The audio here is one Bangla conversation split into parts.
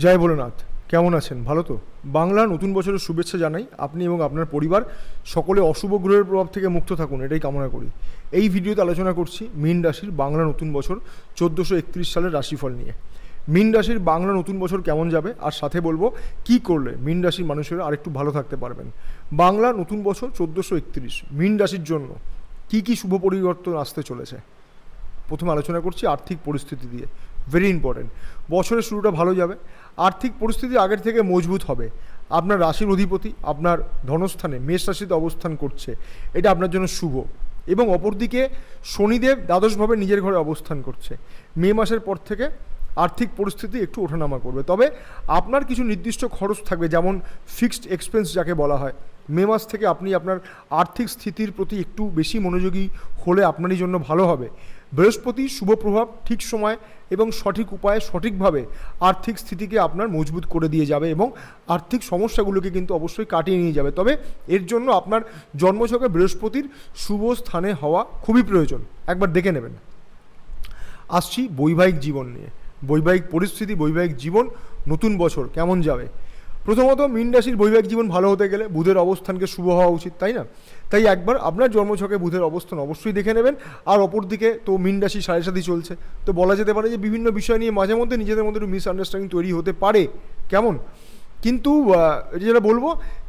জয় ভোলেনাথ। কেমন আছেন? ভালো তো? বাংলা নতুন বছরের শুভেচ্ছা জানাই আপনি এবং আপনার পরিবার। সকলে অশুভ গ্রহের প্রভাব থেকে মুক্ত থাকুন, এটাই কামনা করি। এই ভিডিওতে আলোচনা করছি মীন রাশির বাংলা নতুন বছর চোদ্দোশো একত্রিশ সালের রাশিফল নিয়ে। মীন রাশির বাংলা নতুন বছর কেমন যাবে? আর সাথে বলব, কি করলে মীন রাশির মানুষেরা আরেকটু ভালো থাকতে পারবেন? বাংলা নতুন বছর চোদ্দোশো একত্রিশ, মীন রাশির জন্য কি কি শুভ পরিবর্তন আসতে চলেছে? প্রথমে আলোচনা করছি আর্থিক পরিস্থিতি দিয়ে। ভেরি ইম্পর্টেন্ট বছরের শুরুটা ভালো যাবে। আর্থিক পরিস্থিতি আগের থেকে মজবুত হবে। আপনার রাশির অধিপতি আপনার ধনস্থানে মেষ রাশিতে অবস্থান করছে। এটা আপনার জন্য শুভ। এবং অপরদিকে শনিদেব দ্বাদশভাবে নিজের ঘরে অবস্থান করছে। মে মাসের পর থেকে আর্থিক পরিস্থিতি একটু ওঠানামা করবে। তবে আপনার কিছু নির্দিষ্ট খরচ থাকবে, যেমন ফিক্সড এক্সপেন্স যাকে বলা হয়। মে মাস থেকে আপনি আপনার আর্থিক স্থিতির প্রতি একটু বেশি মনোযোগী হলে আপনারই জন্য ভালো হবে। বৃহস্পতি শুভ প্রভাব ঠিক সময় এবং সঠিক উপায়ে সঠিকভাবে আর্থিক স্থিতিকে আপনার মজবুত করে দিয়ে যাবে এবং আর্থিক সমস্যাগুলোকে কিন্তু অবশ্যই কাটিয়ে নিয়ে যাবে। তবে এর জন্য আপনার জন্মছকে বৃহস্পতির শুভ স্থানে হওয়া খুবই প্রয়োজন। একবার দেখে নেবেন। আসছি বৈবাহিক জীবন নিয়ে। বৈবাহিক পরিস্থিতি, বৈবাহিক জীবন, নতুন বছর কেমন যাবে? প্রথমত মীন রাশির বৈবাহিক জীবন ভালো হতে গেলে বুধের অবস্থানকে শুভ হওয়া উচিত, তাই না? তাই একবার আপনার জন্মছকে বুধের অবস্থান অবশ্যই দেখে নেবেন। আর অপরদিকে তো মীন রাশি সাড়ে সাথী চলছে। তো বলা যেতে পারে যে বিভিন্ন বিষয় নিয়ে মাঝে মধ্যে নিজেদের মধ্যে একটু মিসআন্ডারস্ট্যান্ডিং তৈরি হতে পারে। কেমন? কিন্তু যেটা বলব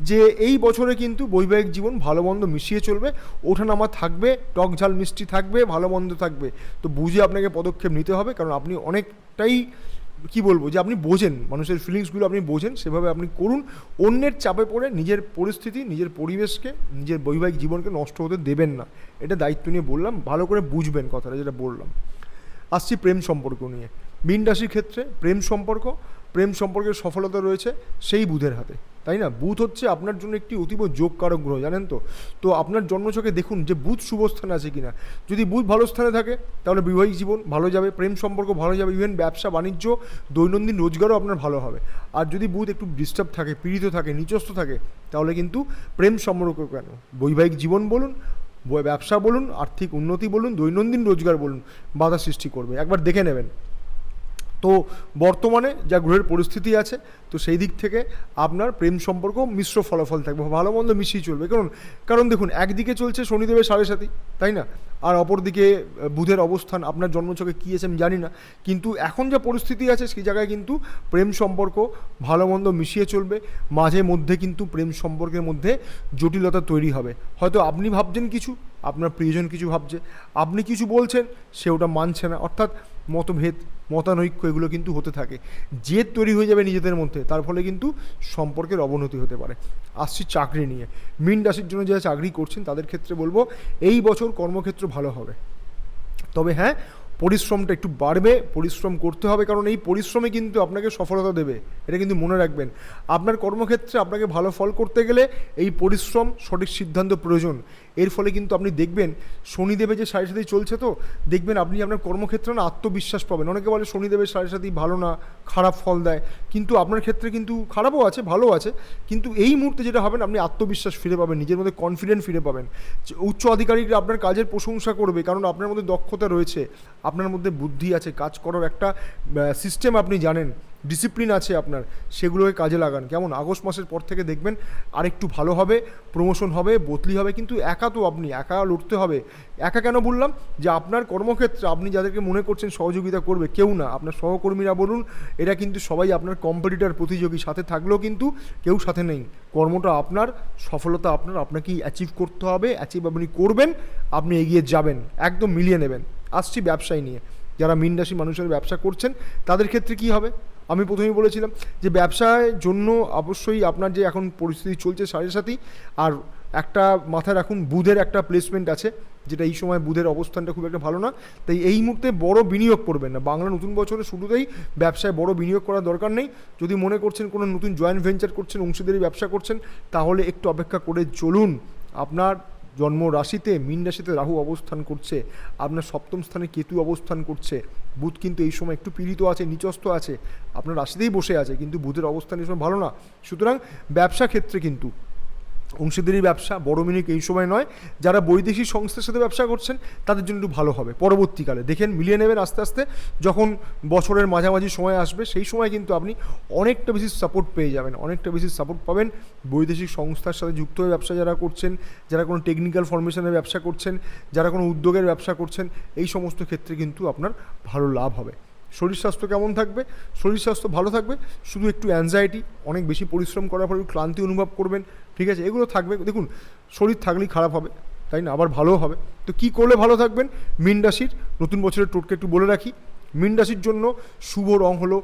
যে এই বছরে কিন্তু বৈবাহিক জীবন ভালো মন্দ মিশিয়ে চলবে। ওঠানামা থাকবে টক ঝাল মিষ্টি থাকবে, ভালো মন্দ থাকবে। তো বুঝে আপনাকে পদক্ষেপ নিতে হবে। কারণ আপনি অনেকটাই কি বলব, যে আপনি বোঝেন, মানুষের ফিলিংসগুলো আপনি বোঝেন, সেভাবে আপনি করুন। অন্যের চাপে পড়ে নিজের পরিস্থিতি, নিজের পরিবেশকে, নিজের বৈবাহিক জীবনকে নষ্ট হতে দেবেন না। এটা দায়িত্ব নিয়ে বললাম, ভালো করে বুঝবেন কথাটা যেটা বললাম। আসছি প্রেম সম্পর্ক নিয়ে। মীন রাশির ক্ষেত্রে প্রেম সম্পর্ক প্রেম সম্পর্কের সফলতা রয়েছে সেই বুধের হাতে। তাই না? বুধ হচ্ছে আপনার জন্য একটি অতীব যোগকারক গ্রহ, জানেন তো? তো আপনার জন্মছকে দেখুন যে বুধ শুভ স্থানে আছে কিনা। যদি বুধ ভালো স্থানে থাকে, তাহলে বৈবাহিক জীবন ভালো যাবে, প্রেম সম্পর্ক ভালো যাবে ইভেন ব্যবসা, বাণিজ্য, দৈনন্দিন রোজগারও আপনার ভালো হবে। আর যদি বুধ একটু ডিস্টার্ব থাকে, পীড়িত থাকে, নিচস্থ থাকে, তাহলে কিন্তু প্রেম সম্পর্ক কেন? বৈবাহিক জীবন বলুন, ব্যবসা বলুন, আর্থিক উন্নতি বলুন, দৈনন্দিন রোজগার বলুন, বাধা সৃষ্টি করবে। একবার দেখে নেবেন। তো বর্তমানে যা গ্রহের পরিস্থিতি আছে, তো সেই দিক থেকে আপনার প্রেম সম্পর্ক মিশ্র ফলাফল থাকবে, ভালো মন্দ মিশিয়ে চলবে। কারণ কারণ দেখুন, একদিকে চলছে শনিদেবের সাড়ে সাথী তাই না? আর অপরদিকে বুধের অবস্থান, আপনার জন্মছকে কী আছে আমি জানি না। কিন্তু এখন যা পরিস্থিতি আছে, সেই জায়গায় কিন্তু প্রেম সম্পর্ক ভালো মন্দ মিশিয়ে চলবে, মাঝে মধ্যে কিন্তু প্রেম সম্পর্কের মধ্যে জটিলতা তৈরি হবে। হয়তো আপনি ভাবছেন কিছু আপনার প্রিয়জন কিছু ভাবছে, আপনি কিছু বলছেন, সে ওটা মানছে না। অর্থাৎ মতভেদ, মতানৈক্য এগুলো কিন্তু হতে থাকে। জেদ তৈরি হয়ে যাবে নিজেদের মধ্যে, তার ফলে কিন্তু সম্পর্কের অবনতি হতে পারে। আসছি চাকরি নিয়ে। মিন রাশির জন্য যারা চাকরি করছেন, তাদের ক্ষেত্রে বলব, এই বছর কর্মক্ষেত্র ভালো হবে। তবে হ্যাঁ পরিশ্রমটা একটু বাড়বে, পরিশ্রম করতে হবে, কারণ এই পরিশ্রমে কিন্তু আপনাকে সফলতা দেবে। এটা কিন্তু মনে রাখবেন। আপনার কর্মক্ষেত্রে আপনাকে ভালো ফল করতে গেলে এই পরিশ্রম সঠিক সিদ্ধান্ত প্রয়োজন। এর ফলে কিন্তু আপনি দেখবেন, শনিদেবের যে সাড়ে সাথে চলছে তো, দেখবেন আপনি আপনার কর্মক্ষেত্রে না আত্মবিশ্বাস পাবেন। অনেকে বলে শনিদেবের সাড়ে সাথেই ভালো না খারাপ ফল দেয়। কিন্তু আপনার ক্ষেত্রে কিন্তু খারাপও আছে ভালো আছে। কিন্তু এই মুহূর্তে যেটা হবেন, আপনি আত্মবিশ্বাস ফিরে পাবেন, নিজের মধ্যে কনফিডেন্ট ফিরে পাবেন। উচ্চ আধিকারিকরা আপনার কাজের প্রশংসা করবে, কারণ আপনার মধ্যে দক্ষতা রয়েছে, আপনার মধ্যে বুদ্ধি আছে, কাজ করার একটা সিস্টেম আপনি জানেন। ডিসিপ্লিন আছে আপনার, সেগুলোকে কাজে লাগান। কেমন? আগস্ট মাসের পর থেকে দেখবেন আরেকটু ভালো হবে প্রমোশন হবে, বদলি হবে, কিন্তু একা তো আপনি, একা লড়তে হবে। একা কেন বললাম? যে আপনার কর্মক্ষেত্রে আপনি যাদেরকে মনে করছেন সহযোগিতা করবে, কেউ না। আপনার সহকর্মীরা বলুন, এরা কিন্তু সবাই আপনার কম্পিটিটার প্রতিযোগী, সাথে থাকলেও কিন্তু কেউ সাথে নেই। কর্মটা আপনার, সফলতা আপনার, আপনাকেই অ্যাচিভ করতে হবে অ্যাচিভ আপনি করবেন, আপনি এগিয়ে যাবেন, একদম মিলিয়ে নেবেন। আসছি ব্যবসায় নিয়ে। যারা মিন রাশি মানুষের ব্যবসা করছেন, তাদের ক্ষেত্রে কি হবে? আমি প্রথমেই বলেছিলাম যে ব্যবসায় জন্য অবশ্যই আপনার যে এখন পরিস্থিতি চলছে সাথী আর একটা মাথায় রাখুন বুধের একটা প্লেসমেন্ট আছে, যেটা এই সময় বুধের অবস্থানটা খুব একটা ভালো না, তাই এই মুহূর্তে বড় বিনিয়োগ করবেন না। বাংলা নতুন বছরের শুরুতেই ব্যবসায় বড় বিনিয়োগ করার দরকার নেই। যদি মনে করছেন কোনো নতুন জয়েন্ট ভেঞ্চার করছেন, অংশীদারি ব্যবসা করছেন, তাহলে একটু অপেক্ষা করে চলুন। আপনার জন্ম রাশিতে, মিন রাশিতে রাহু অবস্থান করছে। আপনার সপ্তম স্থানে কেতু অবস্থান করছে। বুধ কিন্তু এই সময় একটু পীড়িত আছে, নিচস্থ আছে। আপনার রাশিতেই বসে আছে, কিন্তু বুধের অবস্থান এই সময় ভালো না। সুতরাং ব্যবসা ক্ষেত্রে কিন্তু অংশীদারি ব্যবসা, বড় মিনিক এই সময় নয়। যারা বৈদেশিক সংস্থার সাথে ব্যবসা করছেন, তাদের জন্য একটু ভালো হবে। পরবর্তীকালে দেখেন, মিলিয়ে নেবেন আস্তে আস্তে। যখন বছরের মাঝামাঝি সময় আসবে, সেই সময় কিন্তু আপনি অনেকটা বেশি সাপোর্ট পেয়ে যাবেন। অনেকটা বেশি সাপোর্ট পাবেন বৈদেশিক সংস্থার সাথে যুক্ত হয়ে ব্যবসা যারা করছেন, যারা কোনো টেকনিক্যাল ফরমেশনের ব্যবসা করছেন, যারা কোনো উদ্যোগের ব্যবসা করছেন, এই সমস্ত ক্ষেত্রে কিন্তু আপনার ভালো লাভ হবে। শরীর স্বাস্থ্য কেমন থাকবে? শরীর স্বাস্থ্য ভালো থাকবে? শুধু একটু অ্যাংজাইটি অনেক বেশি পরিশ্রম করার পর ক্লান্তি অনুভব করবেন, ঠিক আছে? এগুলো থাকবে। দেখুন, শরীর থাকলেই খারাপ হবে, তাই না? আবার ভালো হবে। তো কি করলে ভালো থাকবেন? মিন রাশির, নতুন বছরের টোটকে একটু বলে রাখি। মিন রাশির জন্য শুভ রং হলো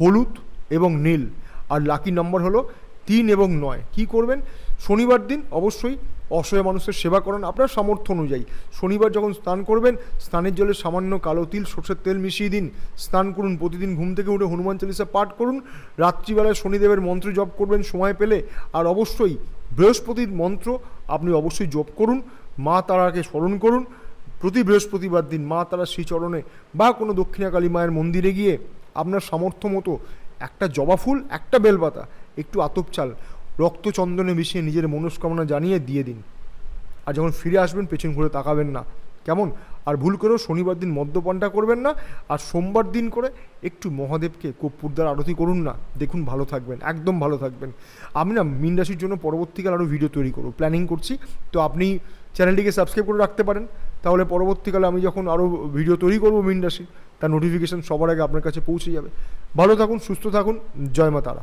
হলুদ এবং নীল। আর লাকি নম্বর হলো তিন এবং নয়। কি করবেন? শনিবার দিন অবশ্যই অসহায় মানুষের সেবা করেন আপনার সামর্থ্য অনুযায়ী। শনিবার যখন স্নান করবেন, স্নানের জলে সামান্য কালো তিল, সর্ষের তেল মিশিয়ে দিন। স্নান করুন, প্রতিদিন ঘুম থেকে উঠে হনুমান চালিসা পাঠ করুন। রাত্রিবেলায় শনিদেবের মন্ত্র জপ করবেন সময় পেলে। আর অবশ্যই বৃহস্পতির মন্ত্র আপনি অবশ্যই জপ করুন, মা তারাকে স্মরণ করুন। প্রতি বৃহস্পতিবার দিন মা তারা শ্রীচরণে বা কোনো দক্ষিণাকালী মায়ের মন্দিরে গিয়ে আপনার সামর্থ্য মতো একটা জবা ফুল, একটা বেলপাতা, একটু আতপ চাল রক্তচন্দনে মিশিয়ে নিজের মনস্কামনা জানিয়ে দিয়ে দিন। আর যখন ফিরে আসবেন, পেছন ঘুরে তাকাবেন না। কেমন? আর ভুল করেও শনিবার দিন মদ্যপানটা করবেন না। আর সোমবার দিন করে একটু মহাদেবকে কর্পূরদার আরতি করুন না। দেখুন, ভালো থাকবেন, একদম ভালো থাকবেন। আমি না মিন রাশির জন্য পরবর্তীকাল আরও ভিডিও তৈরি করব প্ল্যানিং করছি। তো আপনি চ্যানেলটিকে সাবস্ক্রাইব করে রাখতে পারেন। তাহলে পরবর্তীকালে আমি যখন আরও ভিডিও তৈরি করব মিন রাশি তার নোটিফিকেশান সবার আগে আপনার কাছে পৌঁছে যাবে। ভালো থাকুন, সুস্থ থাকুন। জয় মা তারা।